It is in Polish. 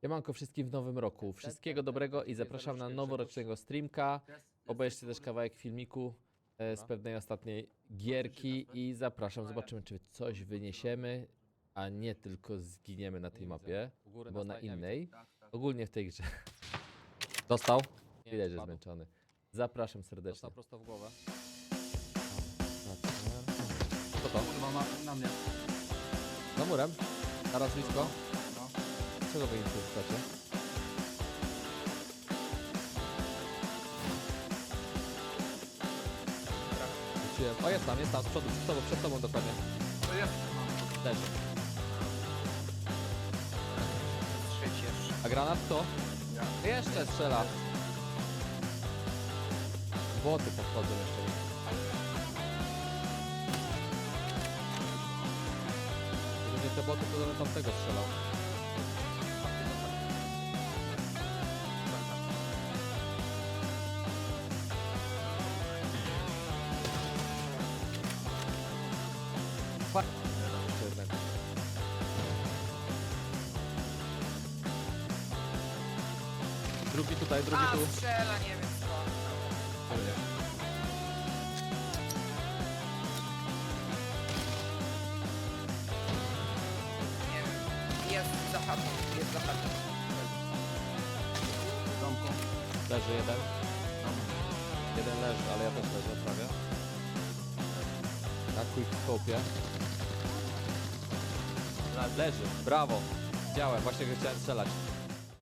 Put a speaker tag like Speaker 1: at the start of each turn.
Speaker 1: Siemanko wszystkim w nowym roku. Wszystkiego dobrego i zapraszam na noworocznego streamka. Obejrzcie też kawałek filmiku e, z pewnej ostatniej gierki i zapraszam. Zobaczymy, czy coś wyniesiemy, a nie tylko zginiemy na tej mapie, bo na innej. Ogólnie w tej grze. Dostał? Widać, że zmęczony. Zapraszam serdecznie.
Speaker 2: Dostał prosto w głowę.
Speaker 1: Co to?
Speaker 2: Kurwa, ma na mnie.
Speaker 1: Za murem? Teraz blisko?
Speaker 2: No.
Speaker 1: Czego wy nie szukacie? Wróciłem. O, jest tam, jest tam, z przodu, przed tobą, przed tobą dokładnie.
Speaker 2: To jest.
Speaker 1: Leży.
Speaker 2: Trzeci jeszcze.
Speaker 1: A granat kto?
Speaker 2: Ja.
Speaker 1: Jeszcze strzela. Boty podchodzą jeszcze. Gdyby te boty, to bym tamtego strzelał. Drugi tutaj, drugi
Speaker 3: A,
Speaker 1: tu.
Speaker 3: strzela, nie wiem. Nie wiem. Jest za chatą, jest za chatą.
Speaker 1: Leży jeden. Jeden leży, ale ja też leżę prawie. Na quick scope'ie. Le- Leży, brawo. Widziałem, właśnie go chciałem strzelać.